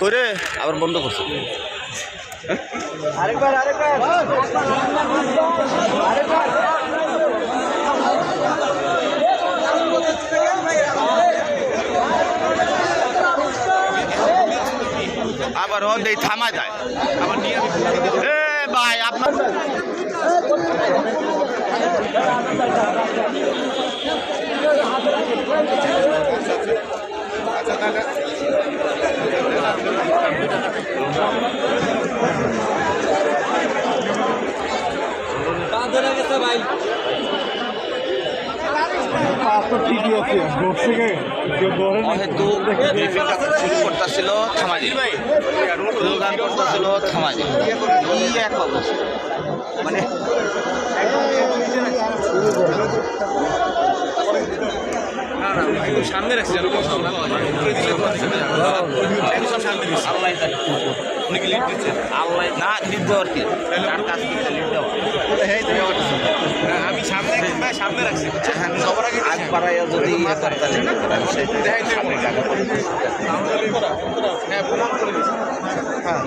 করে আবার বন্ধ করছে? আরেকবার আরেকবার। আবার ও দেই থামা যায়। আবার নিয়ে ভাই আপনার আছে কেউ ধরে না অহেতু শুরু করতেছিল থামাজি স্লোগান করতেছিল থামাজি এই এক অবস্থা মানে সামনে রাখছি আল্লাহ কি না লিড দেওয়ার কি? তার কাজ করতে লিড দেওয়া? আগে আগ বাড়াইয়া যদি ইয়ে করে তাহলে। হ্যাঁ